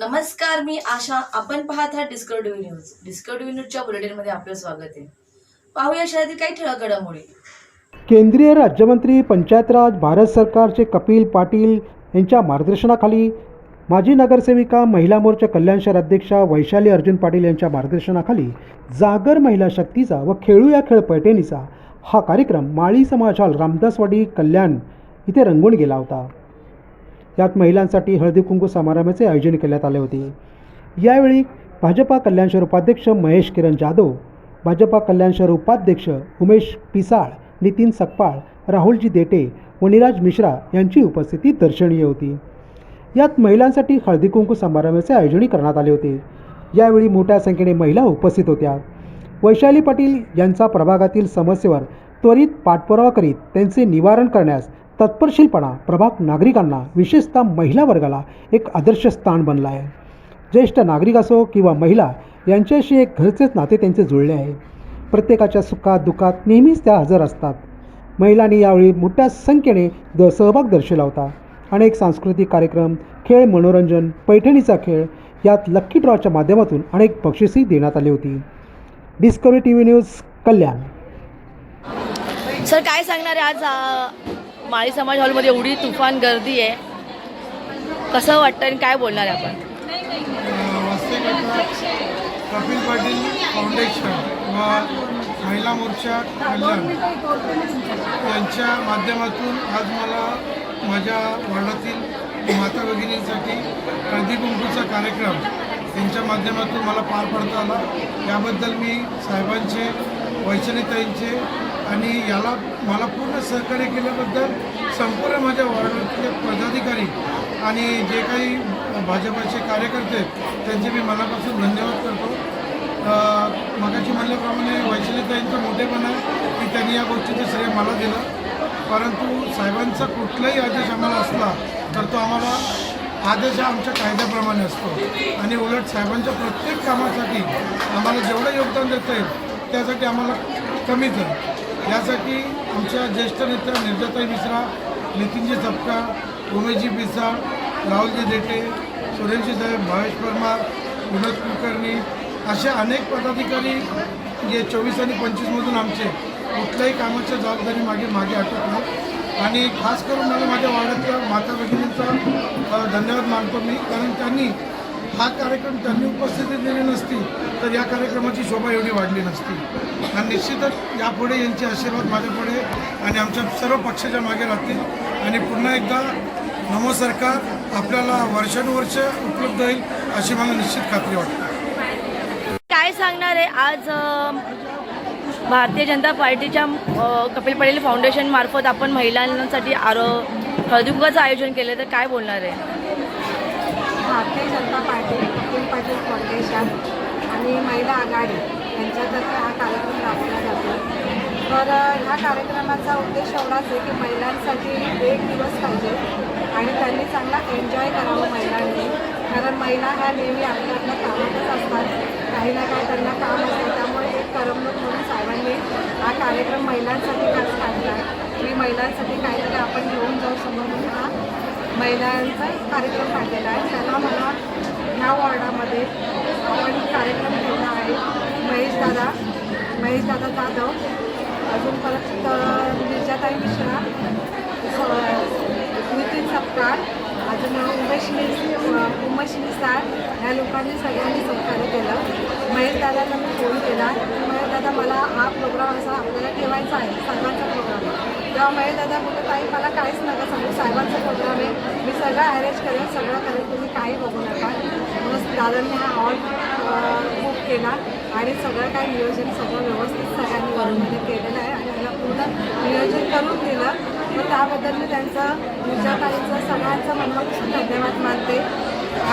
नमस्कार मी आशा. आपण पाहत आहात डिस्कवरी न्यूज डिस्कवरी न्यूजच्या बुलेटिनमध्ये आपलं स्वागत आहे. पाहूया शहरातील काही ठळक घडामोडी. केंद्रीय राज्यमंत्री पंचायत राज भारत सरकारचे कपिल पाटील यांच्या मार्गदर्शनाखाली माजी नगरसेविका महिला मोर्चा कल्याण शहर अध्यक्षा वैशाली अर्जुन पाटील यांच्या मार्गदर्शनाखाली जागर महिला शक्तीचा व खेळूया खेळ पैठणीचा हा कार्यक्रम माळी समाजाल रामदासवाडी कल्याण इथे रंगून गेला होता. यात महिलांसाठी हळदी कुंकू समारंभाचे आयोजन करण्यात आले होते. यावेळी भाजपा कल्याण शहर उपाध्यक्ष महेश किरण जाधव भाजपा कल्याण शहर उपाध्यक्ष उमेश पिसाळ नितीन सकपाळ राहुलजी देटे व निराज मिश्रा यांची उपस्थिती दर्शनीय होती. यात महिलांसाठी हळदी कुंकू समारंभाचे आयोजनही करण्यात आले होते. यावेळी मोठ्या संख्येने महिला उपस्थित होत्या. वैशाली पाटील यांचा प्रभागातील समस्येवर त्वरित पाठपुरावा करीत त्यांचे निवारण करण्यास तत्परशीलपणा प्रभाग नागरिकांना विशेषतः महिला वर्गाला एक आदर्श स्थान बनला आहे. ज्येष्ठ नागरिक असो किंवा महिला यांच्याशी एक घरचेच नाते त्यांचे जुळले आहे. प्रत्येकाच्या सुखात दुःखात नेहमीच त्या हजर असतात. महिलांनी यावेळी मोठ्या संख्येने द सहभाग दर्शवला होता. अनेक सांस्कृतिक कार्यक्रम खेळ मनोरंजन पैठणीचा खेळ यात लक्की ड्रॉच्या माध्यमातून अनेक बक्षिसही देण्यात आली होती. Discovery T V news Kalyan. Sir काय सांगणार आहे आज माळी समाज हॉलमध्ये एवढी तुफान गर्दी आहे. कसं वाटतं आणि काय बोलणार आहे आपण? कपिल पाटील फाउंडेशन व महिला मोर्चा कल्याण यांच्या माध्यमातून आज मला माझ्या वार्डातील माता भगिनींसाठी हळदी कुंकूचा कार्यक्रम यांच्या माध्यमातून मला पार पडता आला. याबद्दल मी साहेबांचे वैशालीताईंचे आणि याला मला पूर्ण सहकार्य केल्याबद्दल संपूर्ण माझ्या वॉर्डातले पदाधिकारी आणि जे काही भाजपाचे कार्यकर्ते आहेत त्यांचे मी मनापासून धन्यवाद करतो. मगाशी म्हणल्याप्रमाणे वैशालीताईंचं मोठेपण आहे की त्यांनी या गोष्टीचं श्रेय मला दिलं. परंतु साहेबांचा कुठलाही आदेश आम्हाला असला तर तो आम्हाला आदेश हा आमच्या कायद्याप्रमाणे असतो. आणि उलट साहेबांच्या प्रत्येक कामासाठी आम्हाला जेवढं योगदान देता येईल त्यासाठी आम्हाला कमीच आहे. यासाठी आमच्या ज्येष्ठ नेत्या निर्जाताई मिश्रा नितीनजी सपका उमेशजी पिसाळ राहुलजी देटे सुरेशजी साहेब भावेश परमार विनोद कुलकर्णी असे अनेक पदाधिकारी जे चोवीस आणि पंचवीसमधून आमचे कुठल्याही कामाच्या जबाबदारी मागे मागे आटत नाही आणि खास करून मला माझ्या वाड्यातल्या माता भगिनींचा धन्यवाद मानतो मी. कारण त्यांनी हा कार्यक्रम त्यांनी उपस्थिती दिली नसती तर या कार्यक्रमाची शोभा एवढी वाढली नसती. आणि निश्चितच यापुढे यांचे आशीर्वाद माझ्यापुढे आणि आमच्या सर्व पक्षाच्या मागे राहतील. आणि पुन्हा एकदा नमो सरकार आपल्याला वर्षानुवर्ष उपलब्ध होईल अशी मला निश्चित खात्री वाटते. काय सांगणार आहे? आज भारतीय जनता पार्टीच्या कपिल पटेल फाउंडेशन मार्फत आपण महिलांसाठी आरो हळदी आयोजन केलं तर काय बोलणार आहे? भारतीय जनता पार्टी कपिल पाटील फाउंडेशन आणि महिला आघाडी यांच्यातर्फे हा कार्यक्रम राबवला जातो. तर ह्या कार्यक्रमाचा उद्देश एवढाच आहे की महिलांसाठी एक दिवस पाहिजे आणि त्यांनी चांगला एन्जॉय करावं महिलांनी. कारण महिला ह्या नेहमी आपल्या आपल्या कामातच असतात. काही ना काही त्यांना काम असतं. त्यामुळे एक करमणूक म्हणून साहेबांनी हा कार्यक्रम महिलांसाठी खास काढला. आहे की महिलांसाठी काहीतरी आपण घेऊन जाऊ समोर म्हणून हा महिलांचा कार्यक्रम काढलेला आहे. त्याला मला ह्या वॉर्डामध्ये आपण कार्यक्रम ठेवला आहे. महेश दादा महेश जाधव. अजून परत अ, निर्जाताई मिश्रा स- नितीन सपकाळ अजून उमेश उमेश मिसाळ ह्या लोकांनी सगळ्यांनी सहकार्य केलं. महेशदादांना मी फोन केला. महेश दादा मला हा प्रोग्राम असा आपल्याला ठेवायचा आहे. सर्वांचा प्रोग्राम तेव्हा महेशदादा बोलत ताई मला काहीच नका सांगू. साहेबांचा मी सगळं अरेंज सगळं करेल तुम्ही काही बघू नका. मग दादांनी हा हॉल बुक केला आणि सगळं काही नियोजन सगळं व्यवस्थित सगळ्यांनी वरूनमध्ये केलेलं आहे आणि मला पूर्ण नियोजन करून दिलं. मग त्याबद्दल मी त्यांचं विचारताईंचं सगळ्यांचं मनापासून धन्यवाद मानते.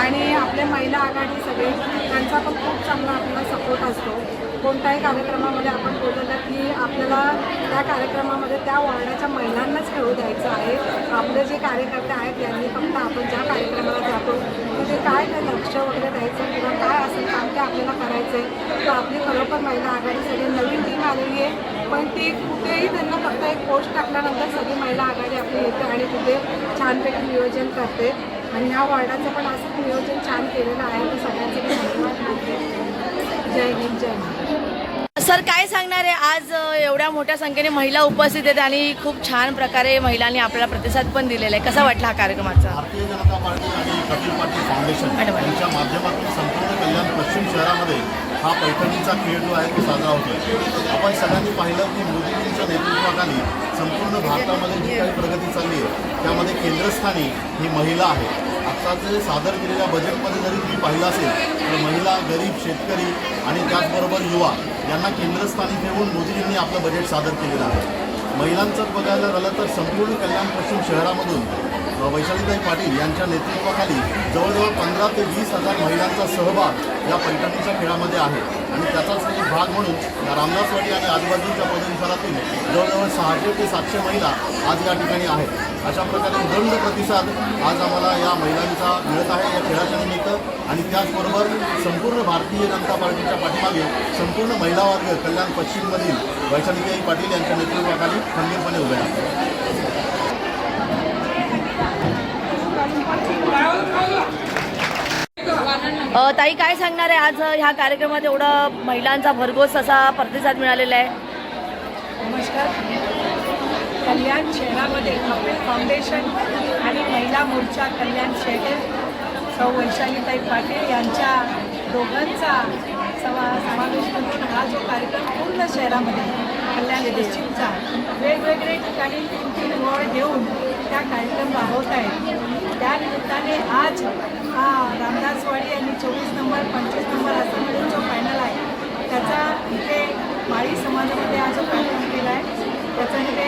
आणि आपले महिला आघाडी सगळे त्यांचा पण खूप चांगला आपल्याला सपोर्ट असतो कोणत्याही कार्यक्रमामध्ये आपण बोललं की आपल्याला त्या कार्यक्रमामध्ये त्या वॉर्डाच्या महिलांनाच खेळू द्यायचं आहे. आपले जे कार्यकर्ते आहेत यांनी फक्त आपण ज्या कार्यक्रमाला जातो तिथे काय काय लक्ष वगैरे द्यायचं किंवा काय असेल काम ते आपल्याला करायचं आहे. तर आपली खरोखर महिला आघाडी सगळी नवीन टीम आलेली आहे. पण ती कुठेही त्यांना फक्त एक पोस्ट टाकल्यानंतर सगळी महिला आघाडी आपली येते आणि तिथे छानपैकी नियोजन करते. आणि ह्या वॉर्डाचं पण असं नियोजन छान केलेलं आहे. तर सगळ्यांचे धन्यवाद मानते. जय हिंद जय महाराष्ट्र. सर काय सांगणार आहे? आज एवढ्या मोठ्या संख्येने महिला उपस्थित आहेत आणि खूप छान प्रकारे महिलांनी आपल्याला प्रतिसाद पण दिलेला आहे. कसा वाटला हा कार्यक्रमाचा? भारतीय जनता पार्टी आणि कपिल पाटील फाउंडेशन. यांच्या माध्यमातून संपूर्ण कल्याण पश्चिम शहरामध्ये हा पैठणीचा खेळ जो आहे तो साजरा होतोय. आपण सगळ्यांनी पाहिलं की मोदीजींच्या नेतृत्वाखाली संपूर्ण भारतामध्ये जी काही प्रगती चालली आहे त्यामध्ये केंद्रस्थानी ही महिला आहे. आत्ताचे सादर केलेल्या बजेटमध्ये जरी तुम्ही पाहिलं असेल तर महिला गरीब शेतकरी आणि त्याचबरोबर युवा यांना केंद्रस्थानी ठेवून मोदीजींनी आपलं बजेट सादर केलेलं आहे. महिलांचं बघायला झालं तर संपूर्ण कल्याण पश्चिम शहरामधून वैशालीताई पाटील यांच्या नेतृत्वाखाली जवळजवळ पंधरा ते वीस हजार महिलांचा सहभाग या पैठणीच्या खेळामध्ये आहे. आणि त्याचाच एक भाग म्हणून रामदासवाडी आणि आजूबाजूच्या परिसरातील जवळजवळ सहाशे ते सातशे महिला आज या ठिकाणी आहेत. अशा प्रकारे दंड प्रतिसाद आज आम्हाला या महिलांचा मिळत आहे या खेळाच्या निमित्त. आणि त्याचबरोबर संपूर्ण भारतीय जनता पार्टीच्या पाठीमागे संपूर्ण महिला वर्ग कल्याण पश्चिममधील वैशालीताई पाटील यांच्या नेतृत्वाखाली खंबीरपणे उभे आहेत ताई काय सांगणार आहे? आज ह्या कार्यक्रमात एवढा महिलांचा भरघोस असा प्रतिसाद मिळालेला आहे. नमस्कार. कल्याण शहरामध्ये कपिल फाउंडेशन आणि महिला मोर्चा कल्याण शहर सौ वैशालीताई पाटील यांच्या दोघांचा समा समावेश करून हा जो कार्यक्रम पूर्ण शहरामध्ये कल्याण पश्चिमचा वेगवेगळे ठिकाणी तीन त्या कार्यक्रम राबवत आहेत त्या निमित्ताने आज हा रामदासवाडी आणि चोवीस नंबर पंचवीस नंबर असं मिळून जो फायनल आहे त्याचा इथे माळी समाजामध्ये हा जो कार्यक्रम केला आहे त्याच्यामध्ये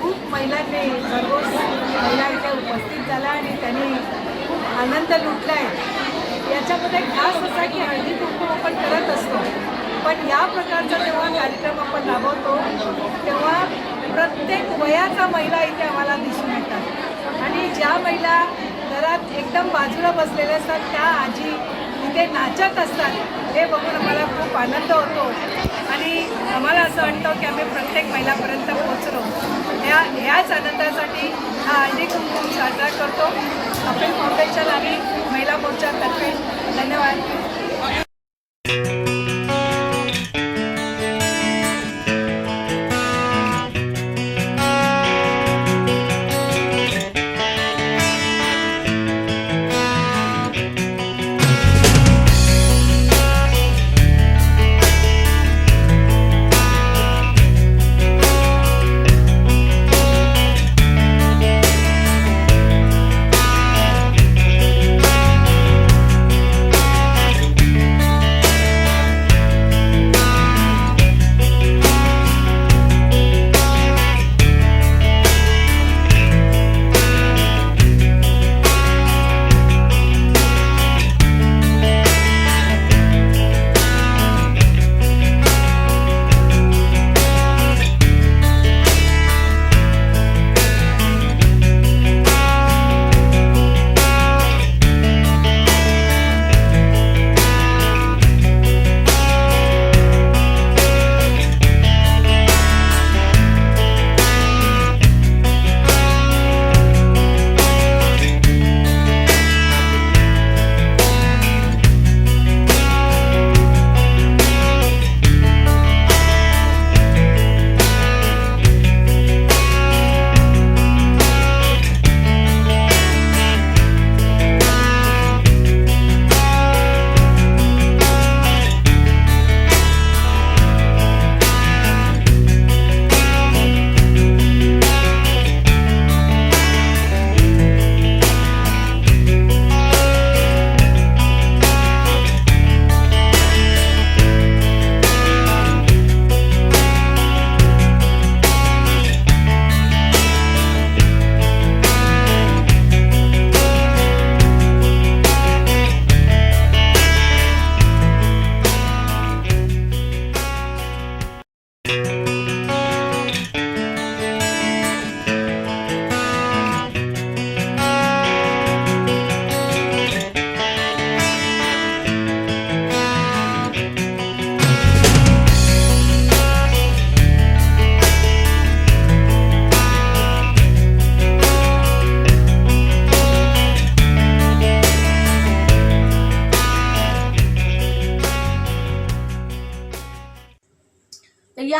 खूप महिलांनी सर्वच महिला इथे उपस्थित झाल्या आणि त्यांनी खूप आनंद लुटला आहे याच्यामध्ये खास असा की हळदी कुंकू आपण करत असतो पण या प्रकारचा जेव्हा कार्यक्रम आपण राबवतो तेव्हा प्रत्येक वयाचा महिला इथे आम्हाला दिसून आणि ज्या महिला घरात एकदम बाजूला बसलेल्या असतात त्या आजी इथे नाचत असतात हे बघून आम्हाला खूप आनंद होतो. आणि आम्हाला असं वाटतं की आम्ही प्रत्येक महिलापर्यंत पोहोचलो. ह्या ह्याच आनंदासाठी